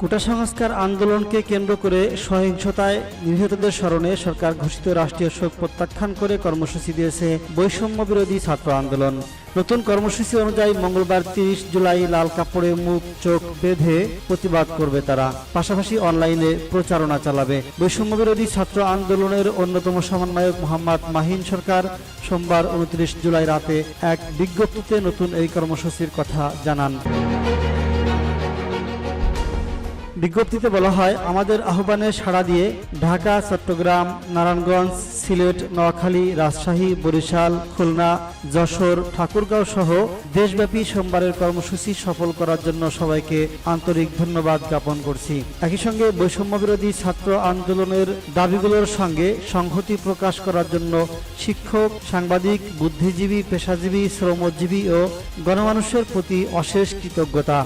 কোটা সংস্কার আন্দোলনকে কেন্দ্র করে সহিংসতায় নিহতদের স্মরণে সরকার ঘোষিত রাষ্ট্রীয় শোক প্রত্যাখ্যান করে কর্মসূচি দিয়েছে বৈষম্য বিরোধী ছাত্র আন্দোলন। নতুন কর্মসূচি অনুযায়ী মঙ্গলবার তিরিশ জুলাই লাল কাপড়ে মুখ, চোখ বেঁধে প্রতিবাদ করবে তারা। পাশাপাশি অনলাইনে প্রচারণা চালাবে। বৈষম্য বিরোধী ছাত্র আন্দোলনের অন্যতম সমন্বয়ক মোহাম্মদ মাহিন সরকার সোমবার উনত্রিশ জুলাই রাতে এক বিজ্ঞপ্তিতে নতুন এই কর্মসূচির কথা জানান। বিজ্ঞপ্তিতে বলা হয়, আমাদের আহ্বানে সাড়া দিয়ে ঢাকা, চট্টগ্রাম, নারায়ণগঞ্জ, সিলেট, নোয়াখালী, রাজশাহী, বরিশাল, খুলনা, যশোর, ঠাকুরগাঁও সহ দেশব্যাপী সোমবারের কর্মসূচি সফল করার জন্য সবাইকে আন্তরিক ধন্যবাদ জ্ঞাপন করছি। একই সঙ্গে বৈষম্য বিরোধী ছাত্র আন্দোলনের দাবিগুলোর সঙ্গে সংহতি প্রকাশ করার জন্য শিক্ষক, সাংবাদিক, বুদ্ধিজীবী, পেশাজীবী, শ্রমজীবী ও গণমানুষের প্রতি অশেষ কৃতজ্ঞতা।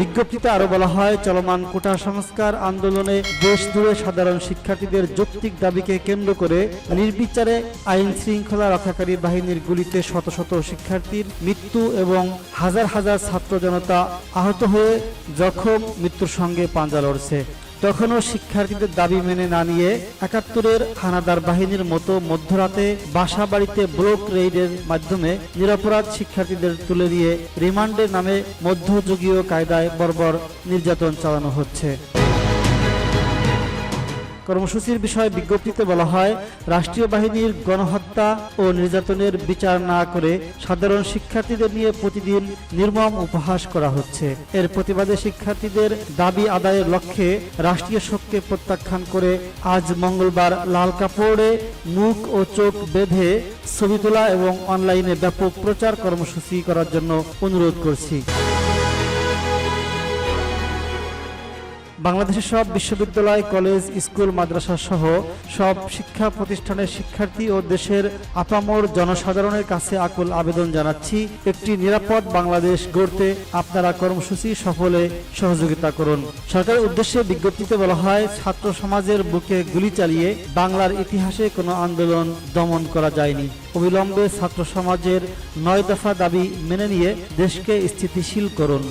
বিজ্ঞপ্তিতে আরও বলা হয়, চলমান কোটা সংস্কার আন্দোলনে দেশ জুড়ে সাধারণ শিক্ষার্থীদের যৌক্তিক দাবিকে কেন্দ্র করে নির্বিচারে আইন শৃঙ্খলা রক্ষাকারী বাহিনীর গুলিতে শত শত শিক্ষার্থীর মৃত্যু এবং হাজার হাজার ছাত্র জনতা আহত হয়ে জখম মৃত্যুর সঙ্গে পাঞ্জা লড়ছে। তখনও শিক্ষার্থীদের দাবি মেনে না নিয়ে একাত্তরের হানাদার বাহিনীর মতো মধ্যরাতে বাসা বাড়িতে ব্লক রেইডের মাধ্যমে নিরাপরাধ শিক্ষার্থীদের তুলে দিয়ে রিমান্ডের নামে মধ্যযুগীয় কায়দায় বর্বর নির্যাতন চালানো হচ্ছে। কর্মসূচির বিষয়ে বিজ্ঞপ্তিতে বলা হয়, রাষ্ট্রীয় বাহিনীর গণহত্যা ও নির্যাতনের বিচার না করে সাধারণ শিক্ষার্থীদের নিয়ে প্রতিদিন নির্মম উপহাস করা হচ্ছে। এর প্রতিবাদে শিক্ষার্থীদের দাবি আদায়ের লক্ষ্যে রাষ্ট্রীয় শোককে প্রত্যাখ্যান করে আজ মঙ্গলবার লাল কাপড়ে মুখ ও চোখ বেঁধে ছবি তোলা এবং অনলাইনে ব্যাপক প্রচার কর্মসূচি করার জন্য অনুরোধ করছি। বাংলাদেশের সব বিশ্ববিদ্যালয়, কলেজ, স্কুল, মাদ্রাসা সহ সব শিক্ষা প্রতিষ্ঠানের শিক্ষার্থী ও দেশের আপামর জনসাধারণের কাছে আকুল আবেদন জানাচ্ছি, একটি নিরাপদ বাংলাদেশ গড়তে আপনারা কর্মসূচি সফলে সহযোগিতা করুন। সরকারের উদ্দেশ্যে বিজ্ঞপ্তিতে বলা হয়, ছাত্র সমাজের বুকে গুলি চালিয়ে বাংলার ইতিহাসে কোনো আন্দোলন দমন করা যায়নি। অবিলম্বে ছাত্র সমাজের নয় দফা দাবি মেনে নিয়ে দেশকে স্থিতিশীল করুন।